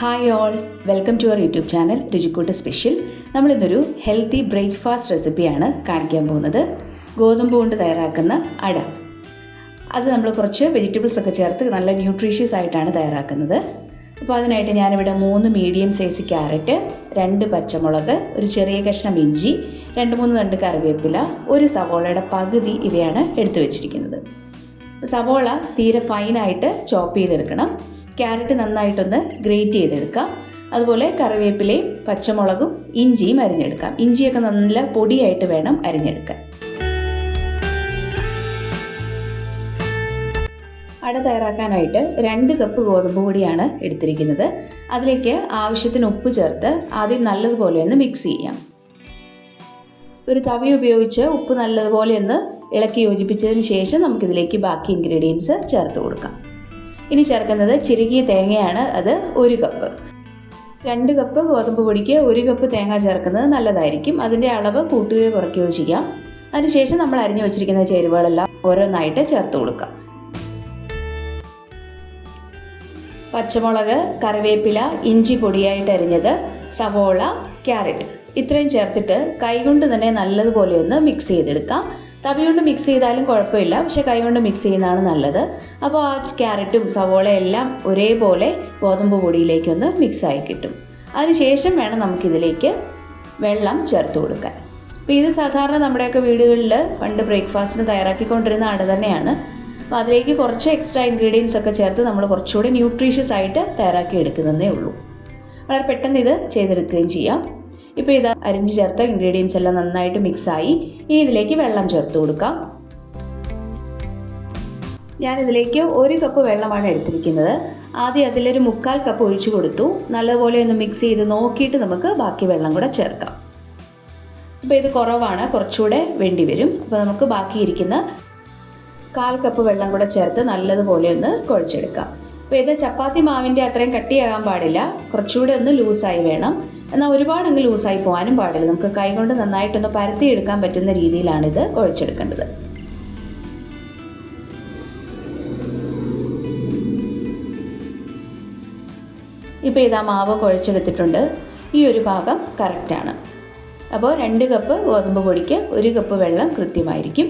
Hi all welcome to our YouTube channel Ruchikoottu special നമ്മളിന്നൊരു healthy breakfast റെസിപ്പിയാണ് കാണിക്കാൻ പോകുന്നത്. ഗോതമ്പ് കൊണ്ട് തയ്യാറാക്കുന്ന അട. അത് നമ്മൾ കുറച്ച് വെജിറ്റബിൾസ് ഒക്കെ ചേർത്ത് നല്ല ന്യൂട്രീഷ്യസ് ആയിട്ടാണ് തയ്യാറാക്കുന്നത്. അപ്പോൾ അതിനായിട്ട് ഞാനിവിടെ മൂന്ന് മീഡിയം സൈസ് ക്യാരറ്റ് രണ്ട് പച്ചമുളക് ഒരു ചെറിയ കഷ്ണം ഇഞ്ചി രണ്ട് മൂന്ന് തണ്ട് കറിവേപ്പില ഒരു സവോളയുടെ പകുതി ഇവയാണ് എടുത്തു വെച്ചിരിക്കുന്നത്. സവോള തീരെ ഫൈനായിട്ട് ചോപ്പ് ചെയ്തെടുക്കണം. ക്യാരറ്റ് നന്നായിട്ടൊന്ന് ഗ്രേറ്റ് ചെയ്തെടുക്കാം. അതുപോലെ കറിവേപ്പിലയും പച്ചമുളകും ഇഞ്ചിയും അരിഞ്ഞെടുക്കാം. ഇഞ്ചിയൊക്കെ നല്ല പൊടിയായിട്ട് വേണം അരിഞ്ഞെടുക്കാൻ. അട തയ്യാറാക്കാനായിട്ട് രണ്ട് കപ്പ് ഗോതമ്പ് പൊടിയാണ് എടുത്തിരിക്കുന്നത്. അതിലേക്ക് ആവശ്യത്തിന് ഉപ്പ് ചേർത്ത് ആദ്യം നല്ലതുപോലെ ഒന്ന് മിക്സ് ചെയ്യാം. ഒരു തവി ഉപയോഗിച്ച് ഉപ്പ് നല്ലതുപോലെ ഒന്ന് ഇളക്കി യോജിപ്പിച്ചതിന് ശേഷം നമുക്കിതിലേക്ക് ബാക്കി ഇൻഗ്രീഡിയൻസ് ചേർത്ത് കൊടുക്കാം. ഇനി ചേർക്കുന്നത് ചിരുകിയ തേങ്ങയാണ്. അത് ഒരു കപ്പ്. രണ്ട് കപ്പ് ഗോതമ്പ് പൊടിക്ക് ഒരു കപ്പ് തേങ്ങ ചേർക്കുന്നത് നല്ലതായിരിക്കും. അതിന്റെ അളവ് കൂട്ടുകയോ കുറയ്ക്കുകയോ ചെയ്യാം. അതിനുശേഷം നമ്മൾ അരിഞ്ഞു വെച്ചിരിക്കുന്ന ചേരുവകളെല്ലാം ഓരോന്നായിട്ട് ചേർത്ത് കൊടുക്കാം. പച്ചമുളക് കറിവേപ്പില ഇഞ്ചി പൊടിയായിട്ട് അരിഞ്ഞത് സവോള ക്യാരറ്റ്. ഇത്രയും ചേർത്തിട്ട് കൈകൊണ്ട് തന്നെ നല്ലതുപോലെ ഒന്ന് മിക്സ് ചെയ്തെടുക്കാം. തവി കൊണ്ട് മിക്സ് ചെയ്താലും കുഴപ്പമില്ല. പക്ഷേ കൈ കൊണ്ട് മിക്സ് ചെയ്യുന്നതാണ് നല്ലത്. അപ്പോൾ ആ ക്യാരറ്റും സവോളയും എല്ലാം ഒരേപോലെ ഗോതമ്പ് പൊടിയിലേക്കൊന്ന് മിക്സായി കിട്ടും. അതിനുശേഷം വേണം നമുക്കിതിലേക്ക് വെള്ളം ചേർത്ത് കൊടുക്കാൻ. അപ്പോൾ ഇത് സാധാരണ നമ്മുടെയൊക്കെ വീടുകളിൽ പണ്ട് ബ്രേക്ക്ഫാസ്റ്റിന് തയ്യാറാക്കിക്കൊണ്ടിരുന്ന ആട് തന്നെയാണ്. അപ്പോൾ അതിലേക്ക് കുറച്ച് എക്സ്ട്രാ ഇൻഗ്രീഡിയൻസ് ഒക്കെ ചേർത്ത് നമ്മൾ കുറച്ചുകൂടി ന്യൂട്രീഷ്യസ് ആയിട്ട് തയ്യാറാക്കി എടുക്കുന്നതേ ഉള്ളൂ. വളരെ പെട്ടെന്ന് ഇത് ചെയ്തെടുക്കുകയും ചെയ്യാം. ഇപ്പോൾ ഇത് അരിഞ്ഞ് ചേർത്ത ഇൻഗ്രീഡിയൻസ് എല്ലാം നന്നായിട്ട് മിക്സായി ഇനി ഇതിലേക്ക് വെള്ളം ചേർത്ത് കൊടുക്കാം. ഞാനിതിലേക്ക് ഒരു കപ്പ് വെള്ളമാണ് എടുത്തിരിക്കുന്നത്. ആദ്യം അതിലൊരു മുക്കാൽ കപ്പ് ഒഴിച്ചു കൊടുത്തു. നല്ലതുപോലെ ഒന്ന് മിക്സ് ചെയ്ത് നോക്കിയിട്ട് നമുക്ക് ബാക്കി വെള്ളം കൂടെ ചേർക്കാം. അപ്പോൾ ഇത് കുറവാണ്. കുറച്ചുകൂടെ വേണ്ടി വരും. അപ്പോൾ നമുക്ക് ബാക്കി ഇരിക്കുന്ന കാൽ കപ്പ് വെള്ളം കൂടെ ചേർത്ത് നല്ലതുപോലെ ഒന്ന് കുഴച്ചെടുക്കാം. അപ്പോൾ ഇത് ചപ്പാത്തി മാവിന്റെ അത്രയും കട്ടിയാകാൻ പാടില്ല. കുറച്ചുകൂടെ ഒന്ന് ലൂസായി വേണം. എന്നാൽ ഒരുപാട് അങ്ങ് ലൂസായി പോകാനും പാടില്ല. നമുക്ക് കൈകൊണ്ട് നന്നായിട്ടൊന്ന് പരത്തിയെടുക്കാൻ പറ്റുന്ന രീതിയിലാണിത് കുഴച്ചെടുക്കേണ്ടത്. ഇപ്പോൾ ഇതാ മാവ് കുഴച്ചെടുത്തിട്ടുണ്ട്. ഈ ഒരു ഭാഗം കറക്റ്റാണ് അപ്പോൾ രണ്ട് കപ്പ് ഗോതമ്പ് പൊടിക്ക് ഒരു കപ്പ് വെള്ളം കൃത്യമായിരിക്കും.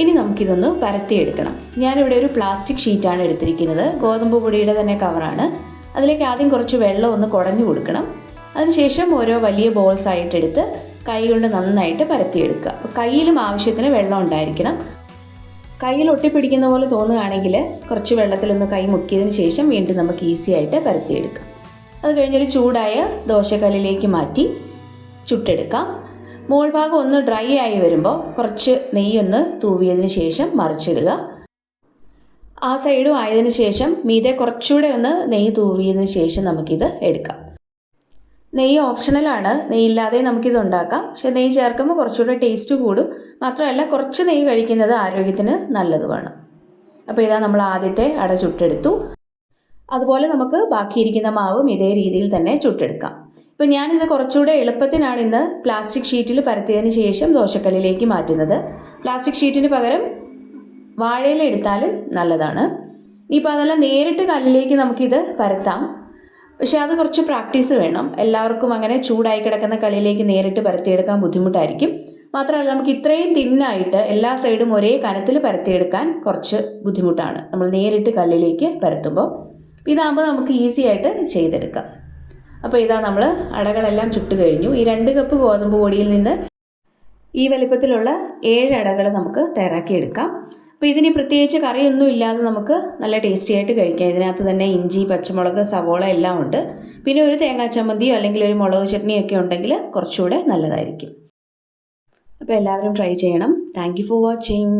ഇനി നമുക്കിതൊന്ന് പരത്തിയെടുക്കണം. ഞാനിവിടെ ഒരു പ്ലാസ്റ്റിക് ഷീറ്റാണ് എടുത്തിരിക്കുന്നത്. ഗോതമ്പ് പൊടിയുടെ തന്നെ കവറാണ് അതിലേക്ക് ആദ്യം കുറച്ച് വെള്ളം ഒന്ന് കുടഞ്ഞു കൊടുക്കണം. അതിനുശേഷം ഓരോ വലിയ ബോൾസ് ആയിട്ടെടുത്ത് കൈ കൊണ്ട് നന്നായിട്ട് പരത്തിയെടുക്കുക. അപ്പോൾ കയ്യിലും ആവശ്യത്തിന് വെള്ളം ഉണ്ടായിരിക്കണം. കയ്യിൽ ഒട്ടിപ്പിടിക്കുന്ന പോലെ തോന്നുകയാണെങ്കിൽ കുറച്ച് വെള്ളത്തിലൊന്ന് കൈ മുക്കിയതിന് ശേഷം വീണ്ടും നമുക്ക് ഈസി ആയിട്ട് പരത്തിയെടുക്കാം. അത് കഴിഞ്ഞൊരു ചൂടായ ദോശക്കല്ലിലേക്ക് മാറ്റി ചുട്ടെടുക്കാം. മോൾ ഭാഗം ഒന്ന് ഡ്രൈ ആയി വരുമ്പോൾ കുറച്ച് നെയ്യൊന്ന് തൂവിയതിന് ശേഷം മറിച്ചിടുക. ആ സൈഡും ആയതിനു ശേഷം മീതെ കുറച്ചുകൂടെ ഒന്ന് നെയ്യ് തൂവിയതിന് ശേഷം നമുക്കിത് എടുക്കാം. നെയ്യ് ഓപ്ഷണലാണ്. നെയ്യില്ലാതെ നമുക്കിത് ഉണ്ടാക്കാം പക്ഷേ നെയ്യ് ചേർക്കുമ്പോൾ കുറച്ചുകൂടെ ടേസ്റ്റ് കൂടും. മാത്രമല്ല കുറച്ച് നെയ്യ് കഴിക്കുന്നത് ആരോഗ്യത്തിന് നല്ലതുമാണ്. അപ്പോൾ ഇതാ നമ്മൾ ആദ്യത്തെ അട ചുട്ടെടുത്തു. അതുപോലെ നമുക്ക് ബാക്കിയിരിക്കുന്ന മാവും ഇതേ രീതിയിൽ തന്നെ ചുട്ടെടുക്കാം. ഇപ്പോൾ ഞാനിത് കുറച്ചുകൂടെ എളുപ്പത്തിനാണ് ഇന്ന് പ്ലാസ്റ്റിക് ഷീറ്റിൽ പരത്തിയതിന് ശേഷം ദോശക്കല്ലിലേക്ക് മാറ്റുന്നത്. പ്ലാസ്റ്റിക് ഷീറ്റിന് പകരം വാഴയില എടുത്താലും നല്ലതാണ്. ഇനിയിപ്പോൾ അതെല്ലാം നേരിട്ട് കല്ലിലേക്ക് നമുക്കിത് പരത്താം. പക്ഷേ അത് കുറച്ച് പ്രാക്ടീസ് വേണം. എല്ലാവർക്കും അങ്ങനെ ചൂടായി കിടക്കുന്ന കലയിലേക്ക് നേരിട്ട് പരത്തിയെടുക്കാൻ ബുദ്ധിമുട്ടായിരിക്കും. മാത്രമല്ല നമുക്ക് ഇത്രയും തിന്നായിട്ട് എല്ലാ സൈഡും ഒരേ കനത്തിൽ പരത്തിയെടുക്കാൻ കുറച്ച് ബുദ്ധിമുട്ടാണ്. നമ്മൾ നേരിട്ട് കല്ലിലേക്ക് പരത്തുമ്പോൾ. ഇതാകുമ്പോൾ നമുക്ക് ഈസി ആയിട്ട് ചെയ്തെടുക്കാം. അപ്പോൾ ഇതാ നമ്മൾ അടകളെല്ലാം ചുട്ട് കഴിഞ്ഞു. ഈ രണ്ട് കപ്പ് ഗോതമ്പ് പൊടിയിൽ നിന്ന് ഈ വലിപ്പത്തിലുള്ള ഏഴ് അടകൾ നമുക്ക് തയ്യാറാക്കിയെടുക്കാം. അപ്പോൾ ഇതിന് പ്രത്യേകിച്ച് കറിയൊന്നും ഇല്ലാതെ നമുക്ക് നല്ല ടേസ്റ്റി ആയിട്ട് കഴിക്കാം. ഇതിനകത്ത് തന്നെ ഇഞ്ചി പച്ചമുളക് സവോള എല്ലാം ഉണ്ട്. പിന്നെ ഒരു തേങ്ങാ ചമ്മന്തിയോ അല്ലെങ്കിൽ ഒരു മുളക് ചട്നിയോ ഒക്കെ ഉണ്ടെങ്കിൽ കുറച്ചുകൂടെ നല്ലതായിരിക്കും. അപ്പോൾ എല്ലാവരും ട്രൈ ചെയ്യണം. Thank you for watching